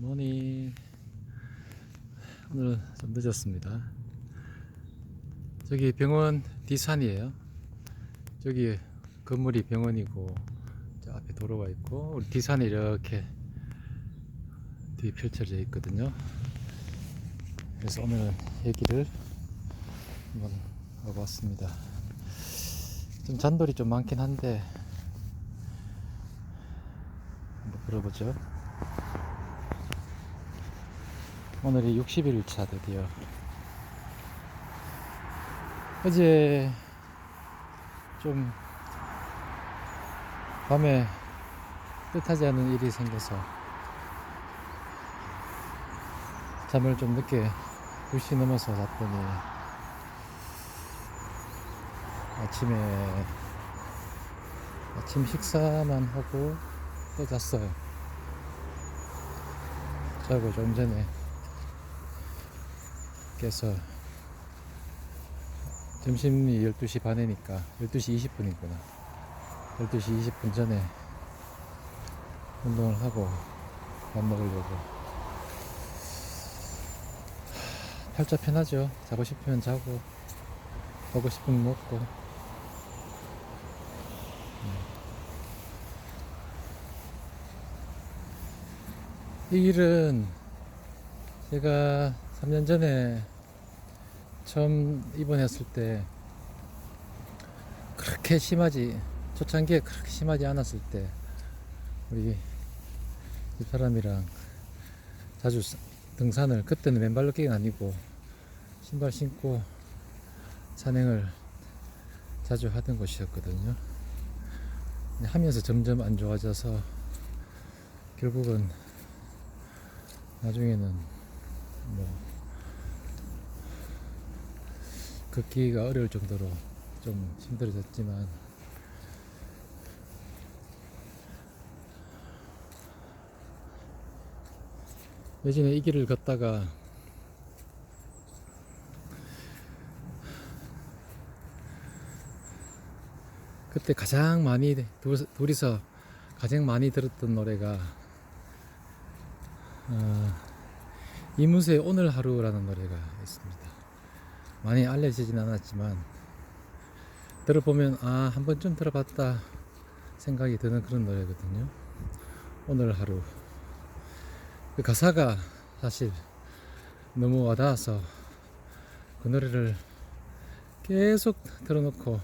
모닝 오늘은 좀 늦었습니다. 저기 병원 뒤산이에요. 저기 건물이 병원이고 저 앞에 도로가 있고 우리 뒤산이 이렇게 뒤에 펼쳐져 있거든요. 그래서 오늘은 여기를 한번 와봤습니다. 좀 잔돌이 좀 많긴 한데 한번 걸어보죠 오늘이 60일차 드디어. 어제 좀 밤에 뜻하지 않은 일이 생겨서 잠을 좀 늦게 2시 넘어서 잤더니 아침에 아침 식사만 하고 또 잤어요. 자고 좀 전에 깨서 점심이 12시 반이니까 12시 20분이구나. 12시 20분 전에 운동을 하고 밥 먹으려고. 팔자 편하죠. 자고 싶으면 자고 먹고 싶으면 먹고. 이 일은 제가 3년 전에 처음 입원했을 때 그렇게 심하지 초창기에 그렇게 심하지 않았을 때 우리 이 사람이랑 자주 스- 등산을 그때는 맨발로 끼는 아니고 신발 신고 산행을 자주 하던 곳이었거든요. 하면서 점점 안 좋아져서 결국은 나중에는 뭐 걷기가 어려울 정도로 좀 힘들어졌지만 예전에 이 길을 걷다가 그때 가장 많이 둘- 둘이서 가장 많이 들었던 노래가 어, 이문세의 오늘 하루라는 노래가 있습니다. 많이 알려지진 않았지만 들어보면 아 한 번쯤 들어봤다 생각이 드는 그런 노래거든요. 오늘 하루 그 가사가 사실 너무 와닿아서 그 노래를 계속 틀어놓고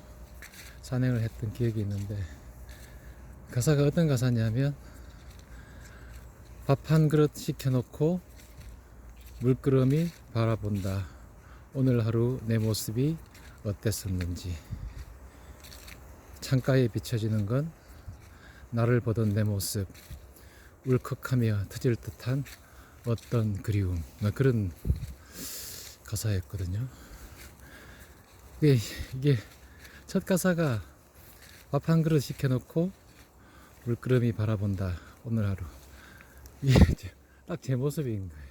산행을 했던 기억이 있는데 가사가 어떤 가사냐면 밥 한 그릇 시켜놓고 물끄러미 바라본다. 오늘 하루 내 모습이 어땠었는지. 창가에 비춰지는 건 나를 보던 내 모습. 울컥하며 터질 듯한 어떤 그리움. 뭐 그런 가사였거든요. 이게, 이게 첫 가사가 밥 한 그릇 시켜놓고 물끄러미 바라본다. 오늘 하루. 이게 딱 제 모습인 거예요.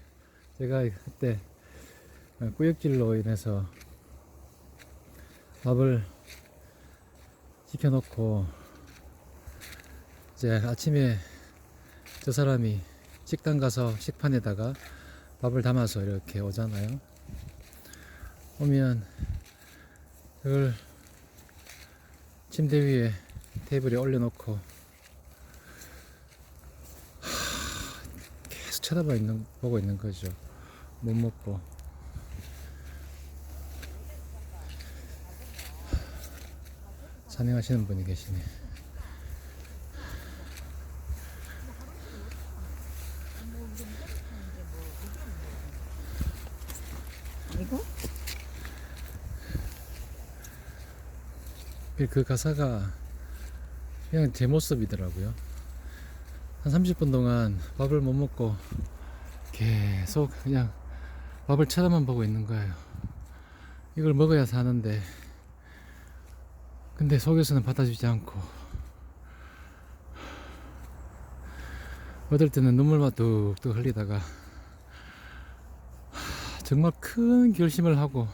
제가 그때 꾸역질로 인해서 밥을 시켜놓고 이제 아침에 저 사람이 식당 가서 식판에다가 밥을 담아서 이렇게 오잖아요. 오면 그걸 침대 위에 테이블에 올려놓고 계속 쳐다봐 있는 보고 있는 거죠. 못 먹고. 산행하시는 분이 계시네. 이거? 그- 그 가사가 그냥 제 모습이더라고요. 한 30분 동안 밥을 못 먹고 계속 그냥 밥을 쳐다만 보고 있는 거예요. 이걸 먹어야 사는데, 근데 속에서는 받아주지 않고, 어떨 때는 눈물만 뚝뚝 흘리다가, 정말 큰 결심을 하고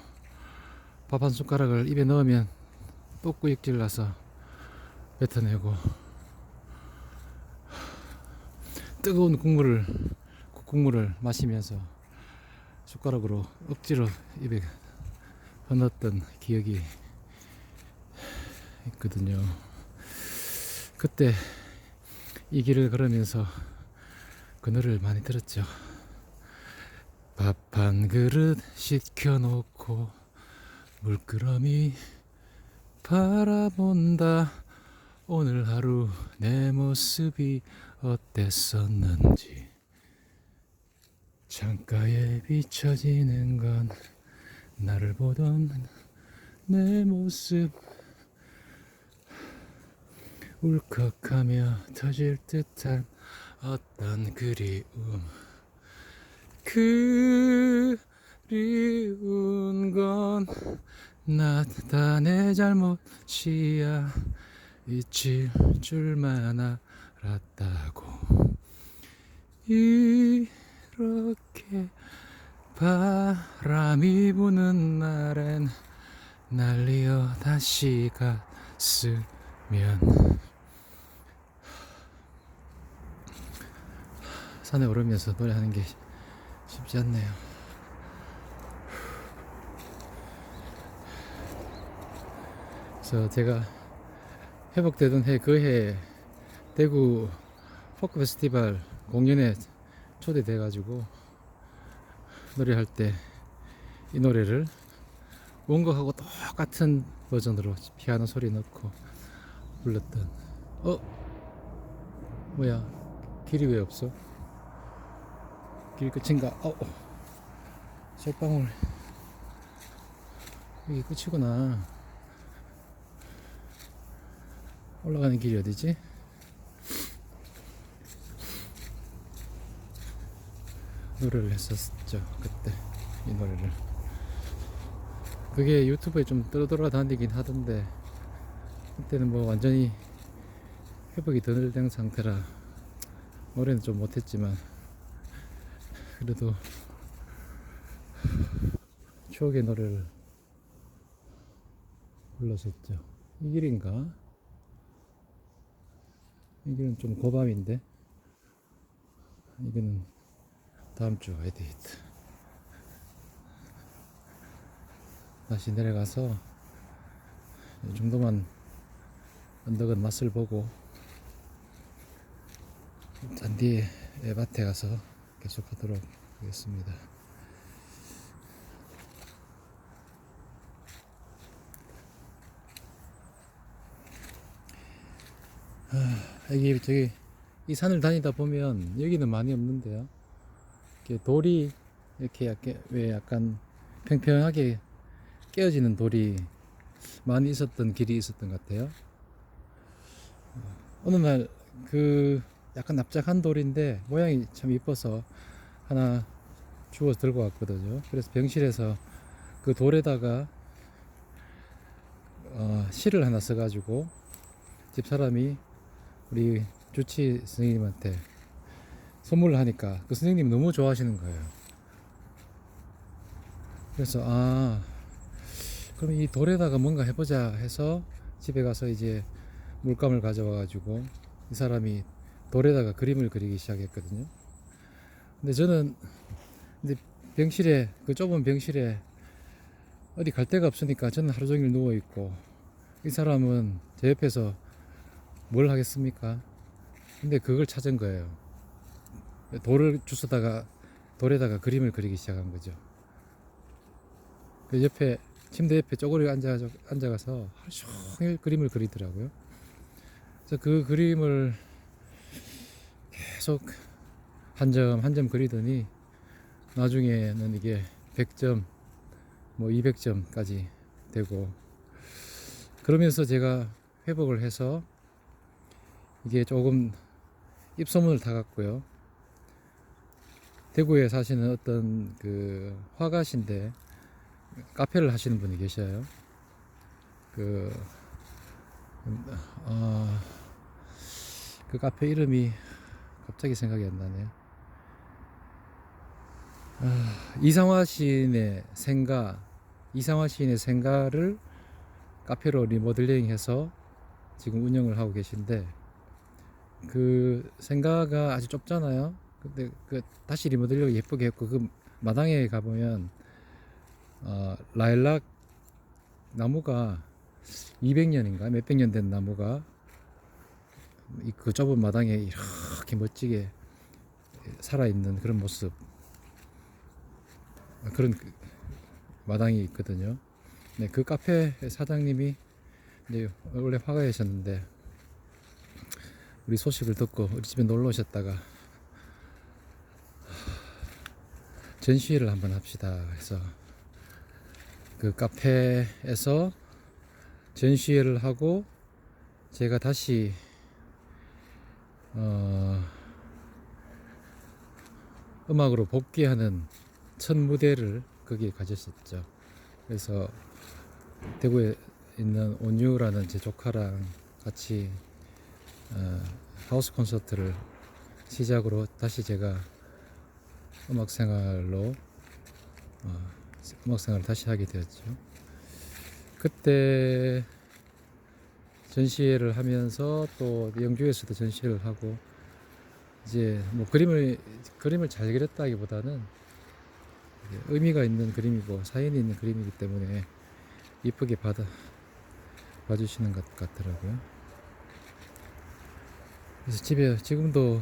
밥 한 숟가락을 입에 넣으면 또 꾸역질 나서 뱉어내고 뜨거운 국물을 국물을 마시면서 숟가락으로 억지로 입에 넣었던 기억이 있거든요. 그때 이 길을 걸으면서 그 노래를 많이 들었죠. 밥 한 그릇 시켜놓고 물끄러미 바라본다. 오늘 하루 내 모습이 어땠었는지. 창가에 비춰지는 건 나를 보던 내 모습. 울컥하며 터질 듯한 어떤 그리움. 그리운 건 나다 내 잘못이야. 잊힐 줄만 알았다고. 이렇게 바람이 부는 날엔 날리어 다시 갔으면 산에 오르면서 노래하는 게 쉽지 않네요. 그래서 제가 회복되던 해 그 해 대구 포크 페스티벌 공연에 초대돼 가지고 노래할 때 이 노래를 원곡하고 똑같은 버전으로 피아노 소리 넣고 불렀던 어? 뭐야? 길이 왜 없어 길 끝인가 어 솔방울 여기 끝이구나. 올라가는 길이 어디지? 노래를 했었죠 그때 이 노래를. 그게 유튜브에 좀 떠돌아다니긴 하던데 그때는 뭐 완전히 회복이 덜 된 상태라 노래는 좀 못했지만 그래도 추억의 노래를 불렀었죠 이 길인가? 이 길은 좀 고밤인데 이거는 다음 주 와야 되겠다 다시 내려가서 이 정도만 언덕은 맛을 보고 잔디에 밭에 가서 계속 하도록 하겠습니다. 아, 여기 저기 이 산을 다니다 보면 여기는 많이 없는데요. 이렇게 돌이 이렇게 약간 왜 약간 평평하게 깨어지는 돌이 많이 있었던 길이 있었던 것 같아요. 어느 날 그 약간 납작한 돌인데 모양이 참 이뻐서 하나 주워 들고 왔거든요. 그래서 병실에서 그 돌에다가 어, 실을 하나 써가지고 집 사람이 우리 주치 선생님한테 선물을 하니까 그 선생님이 너무 좋아하시는 거예요. 그래서 아 그럼 이 돌에다가 뭔가 해보자 해서 집에 가서 이제 물감을 가져와 가지고 이 사람이 돌에다가 그림을 그리기 시작했거든요. 근데 저는 이제 병실에 그 좁은 병실에 어디 갈 데가 없으니까 저는 하루 종일 누워 있고 이 사람은 제 옆에서 뭘 하겠습니까? 근데 그걸 찾은 거예요. 돌을 주워다가 돌에다가 그림을 그리기 시작한 거죠. 그 옆에 침대 옆에 쪼그려 앉아 앉아가서 하루 종일 그림을 그리더라고요. 그래서 그 그림을 계속 한점 한 점 그리더니 나중에는 이게 100점 뭐 200점까지 되고 그러면서 제가 회복을 해서 이게 조금 입소문을 타갔고요. 대구에 사시는 어떤 그 화가신데 카페를 하시는 분이 계셔요. 그, 어, 그 카페 이름이 갑자기 생각이 안 나네요. 아, 이상화 시인의 생가, 이상화 시인의 생가를 카페로 리모델링해서 지금 운영을 하고 계신데 그 생가가 아주 좁잖아요. 근데 그 다시 리모델링 예쁘게 했고 그 마당에 가보면 어, 라일락 나무가 200년인가 몇백 년 된 나무가 이 그 좁은 마당에 이렇게 멋지게 살아 있는 그런 모습 아, 그런 그 마당이 있거든요. 네, 그 카페 사장님이 이제 원래 화가이셨는데 우리 소식을 듣고 우리 집에 놀러 오셨다가 전시회를 한번 합시다 해서 그 카페에서 전시회를 하고 제가 다시 어 음악으로 복귀하는 첫 무대를 거기에 가졌었죠. 그래서 대구에 있는 온유라는 제 조카랑 같이 어, 하우스 콘서트를 시작으로 다시 제가 음악 생활로 어, 음악 생활을 다시 하게 되었죠. 그때 전시회를 하면서 또 영주에서도 전시회를 하고 이제 뭐 그림을 그림을 잘 그렸다기보다는 의미가 있는 그림이고 사연이 있는 그림이기 때문에 이쁘게 받아 봐주시는 것 같더라고요. 그래서 집에 지금도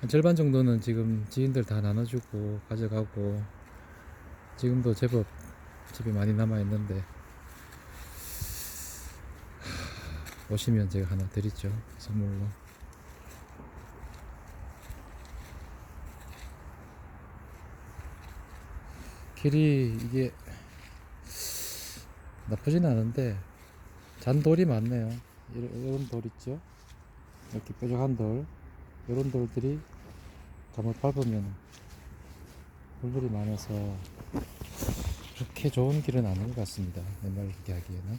한 절반 정도는 지금 지인들 다 나눠주고 가져가고 지금도 제법 집에 많이 남아 있는데 오시면 제가 하나 드리죠 선물로. 길이 이게 나쁘진 않은데 잔돌이 많네요. 이런, 돌 있죠? 이렇게 뾰족한 돌, 이런 돌들이 잘못 밟으면 돌들이 많아서 그렇게 좋은 길은 아닌 것 같습니다. 맨날 이렇게 하기에는.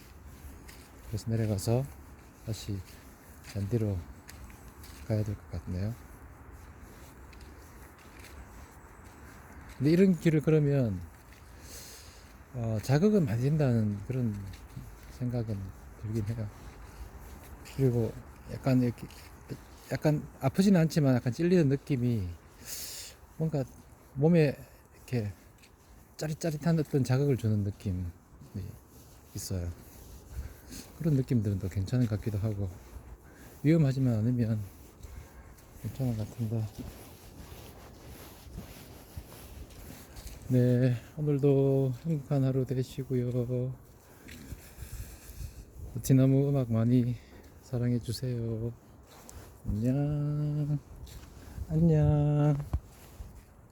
그래서 내려가서 다시 잔디로 가야 될 것 같네요. 근데 이런 길을 걸으면 어, 자극은 된다는 그런 생각은 들긴 해요. 그리고 약간 이렇게 약간 아프지는 않지만 약간 찔리는 느낌이 뭔가 몸에 이렇게 짜릿짜릿한 어떤 자극을 주는 느낌이 있어요. 그런 느낌들은 또 괜찮은 것 같기도 하고. 위험하지만 않으면 괜찮은 것 같은데. 네 오늘도 행복한 하루 되시고요. 베트나무 음악 많이 사랑해 주세요. 안녕. 안녕